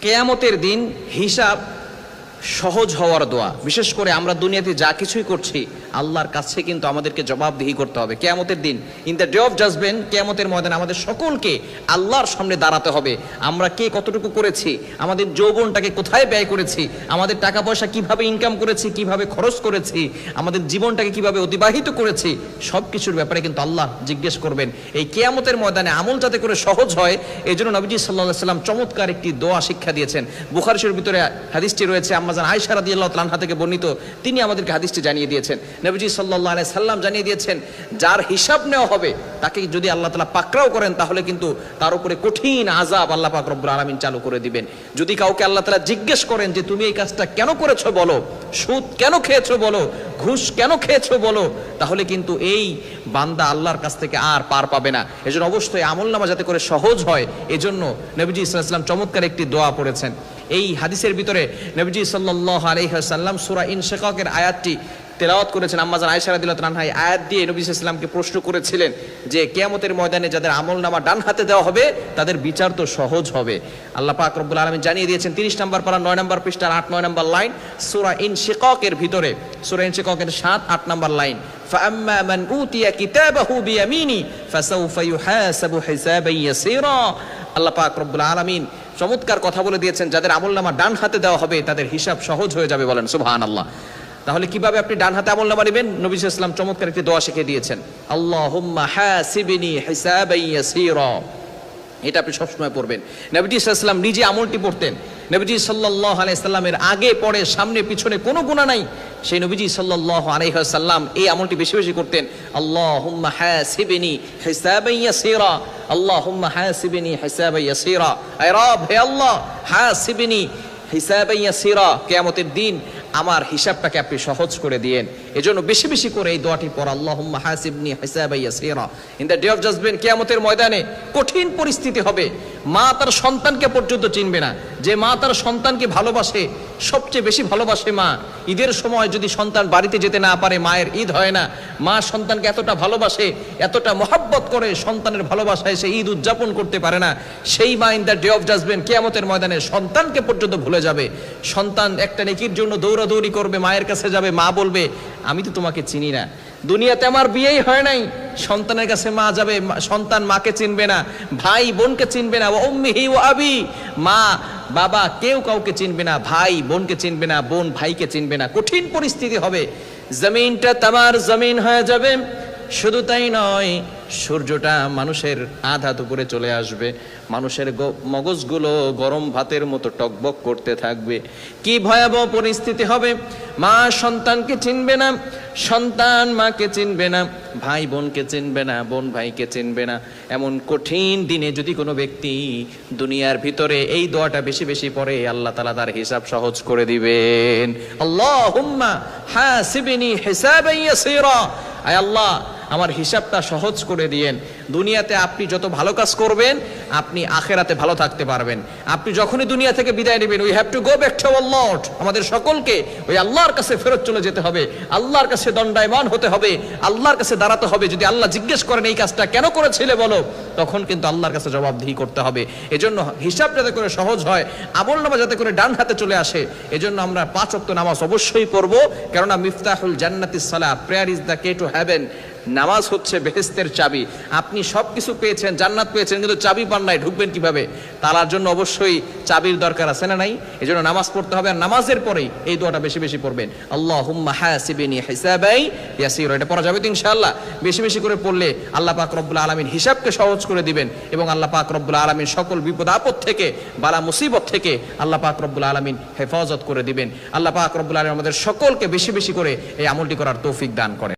কেয়ামতের দিন হিসাব সহজ হওয়ার দোয়া। বিশেষ করে আমরা দুনিয়াতে যা কিছুই করছি, আল্লাহর কাছে কিন্তু আমাদেরকে জবাবদিহি করতে হবে। কেয়ামতের দিন in the day of judgement কেয়ামতের ময়দানে আমাদের সকলকে আল্লাহর সামনে দাঁড়াতে হবে। আমরা কে কতটুকু করেছি, আমাদের যৌবনটাকে কোথায় ব্যয় করেছি, আমাদের টাকা পয়সা কীভাবে ইনকাম করেছি, কীভাবে খরচ করেছি, আমাদের জীবনটাকে কীভাবে অতিবাহিত করেছি সব কিছুর ব্যাপারে কিন্তু আল্লাহ জিজ্ঞেস করবেন। এই কেয়ামতের ময়দানে আমল যাতে করে সহজ হয় এই জন্য নবীজি সাল্লাহ সাল্লাম চমৎকার একটি দোয়া শিক্ষা দিয়েছেন। বুখারি ভিতরে হাদিসটি রয়েছে আম্মাজান আয়সা রাদিয়াল্লাহু তাআলা থেকে বর্ণিত, তিনি আমাদেরকে হাদিসটি জানিয়ে দিয়েছেন। নবীজি সাল্লাল্লাহু আলাইহি সাল্লাম জানিয়ে দিয়েছেন, যার হিসাব নেওয়া হবে, তাকে যদি আল্লাহ তাআলা পাকড়াও করেন, তাহলে কিন্তু তার উপরে কঠিন আযাব আল্লাহ পাক রব্বুল আলামিন চালু করে দিবেন। যদি কাউকে আল্লাহ তাআলা জিজ্ঞেস করেন যে, তুমি এই কাজটা কেন করেছ বলো? সুদ কেন খেয়েছো বলো? ঘুষ কেন খেয়েছো বলো? তাহলে কিন্তু এই বান্দা আল্লাহর কাছ থেকে আর পার পাবে না। এজন্য অবশ্যই আমল নামা যাতে করে সহজ হয়, এজন্য নবীজি ইসলাম চমৎকার একটি দোয়া পড়েছেন। এই হাদিসের ভিতরে নবীজি সাল্লাহ আলহিহাল্লাম সুরা ইনশেকের আয়াতটি তেলাওয়াত করেছেন আম্মাজান আয়সা রাদিল্লাহু তাআলা আনহা এই আয়াত দিয়ে নবী ইসলামকে প্রশ্ন করেছিলেন যে কিয়ামতের ময়দানে যাদের আমল নামা ডান হাতে দেওয়া হবে তাদের বিচার তো সহজ হবে আল্লাহ পাক রব্বুল আলামিন জানিয়ে দিয়েছেন 30 নম্বর পারা 9 নম্বর পৃষ্ঠার 8 9 নম্বর লাইন সূরা ইনশিকাকের ভিতরে সূরা ইনশিকাকের 7 8 নম্বর লাইন فأما من أوتي كتابه بيمينه فسوف يحاسب حسابا يسيرا আল্লাহ পাক রব্বুল আলমিন চমৎকার কথা বলে দিয়েছেন, যাদের আমল নামা ডান হাতে দেওয়া হবে, তাদের হিসাব সহজ হয়ে যাবে বলেন, সুবহানাল্লাহ। তাহলে কীভাবে আপনি ডান হাতে আমল নামা নেবেন? নবী ইসলাম চমৎকার একটি দোয়া শিখে দিয়েছেন ইয়াসীরা। এটা আপনি সবসময় পড়বেন। নবীজি ইসলাম নিজে আমলটি পড়তেন নবীজি সাল্লাহ আলাইসাল্লামের আগে, পরে, সামনে, পিছনে কোনো গুণা নাই। সেই নবীজি সাল্লাহ আলাইসাল্লাম এই আমলটি বেশি বেশি করতেন। আল্লাহ হুম্মা হ্যাঁ সিবেনি হেসাবাইয়া সেরা আল্লাহ হুম্মা হ্যাঁ সিবেনি হেসাবাইয়া সেরা আয় রব, হে আল্লাহ, হাসিবিনি হিসাবাইয়া সিরা কেয়ামতের দিন আমার হিসাবটাকে আপনি সহজ করে দিয়েন। এজন্য বেশি বেশি করে এই দোয়াটি পর আল্লাহ হাসিবনি হিসাবাইয়া সিরা ইন দ্য ডে অফ কেয়ামতের ময়দানে কঠিন পরিস্থিতি হবে। মা তার সন্তানকে পর্যন্ত চিনবে না। যে মা তার সন্তানকে ভালোবাসে সবচেয়ে বেশি ভালোবাসে মা। ঈদের সময় যদি সন্তান বাড়িতে যেতে না পারে, মায়ের ঈদ হয় না। মা সন্তানকে এতটা ভালোবাসে, এতটা মহাব্বত করে সন্তানের ভালোবাসায় সে ঈদ উদযাপন করতে পারে না। সেই মা in the day of judgement, কেয়ামতের ময়দানে সন্তানকে পর্যন্ত ভুলে যাবে। সন্তান একটা নেকির জন্য দৌড়াদৌড়ি করবে, মায়ের কাছে যাবে, মা বলবে, আমি তো তোমাকে চিনি না। দুনিয়াতে আমার বিয়েই হয় নাই। সন্তানের কাছে মা যাবে সন্তান মাকে চিনবে না, ভাই বোনকে চিনবে না। ও উম্মিহি ও আবি। মা বাবা, কেউ কাউকে চিনবে না, ভাই, বোনকে চিনবে না, বোন ভাইকে চিনবে না। কঠিন পরিস্থিতি হবে। জমিনটা তামার জমিন হয়ে যাবে। শুধু তাই নয় সূর্যটা মানুষের আধা দুপুরে চলে আসবে, মানুষের মগজগুলো গরম ভাতের মতো টকবক করতে থাকবে। কি ভয়াবহ পরিস্থিতি হবে? মা সন্তানকে চিনবে না, সন্তান মাকে চিনবে না, ভাই বোনকে চিনবে না, বোন ভাইকে চিনবে না। এমন কঠিন দিনে যদি কোনো ব্যক্তি দুনিয়ার ভিতরে এই দোয়াটা বেশি বেশি পড়ে, আল্লাহ তালা তার হিসাব সহজ করে দিবেন। আল্লাহ হুম্মা হ্যাঁ সিবিনি হিসাব আল্লাহ আমার হিসাবটা সহজ করে দিয়েন। দুনিয়াতে আপনি যত ভালো কাজ করবেন, আপনি আখেরাতে ভালো থাকতে পারবেন। আপনি যখনই দুনিয়া থেকে বিদায় নেবেন we have to go back to lord আমাদের সকলকে ওই আল্লাহর কাছে ফেরত চলে যেতে হবে। আল্লাহর কাছে দণ্ডায়মান হতে হবে। আল্লাহর কাছে দাঁড়াতে হবে। যদি আল্লাহ জিজ্ঞেস করেন, এই কাজটা কেন করেছিলে বলো? তখন কিন্তু আল্লাহর কাছে জবাবদিহি করতে হবে। এজন্য হিসাব যাতে করে সহজ হয়, আমল নামা যাতে করে ডান হাতে চলে আসে, এজন্য আমরা পাঁচ অক্ত নামাজ অবশ্যই পড়ব। কেননা মিফতাহুল জান্নাতিস সালাহ prayer is the key to heaven নামাজ হচ্ছে বেহেস্তের চাবি। আপনি সব কিছু পেয়েছেন, জান্নাত পেয়েছেন, কিন্তু চাবি পান নাই, ঢুকবেন কীভাবে? তালার জন্য অবশ্যই চাবির দরকার আছে না নাই? এই জন্য নামাজ পড়তে হবে আর নামাজের পরেই এই দোয়াটা বেশি বেশি পড়বেন। আল্লাহ হুম্মা হাসিবিনি হিসাবাই ইয়াসির। এটা পড়া যাবে তো ইনশাআল্লাহ। বেশি বেশি করে পড়লে আল্লাহ পাক রব্বুল আলমিন হিসাবকে সহজ করে দিবেন এবং আল্লাহ পাক রব্বুল আলমিন সকল বিপদ আপদ থেকে, বালা মুসিবত থেকে আল্লাহ পাক রব্বুল আলমিন হেফাজত করে দিবেন। আল্লাহ পাক রব্বুল আলমিন আমাদের সকলকে বেশি বেশি করে এই আমলটি করার তৌফিক দান করে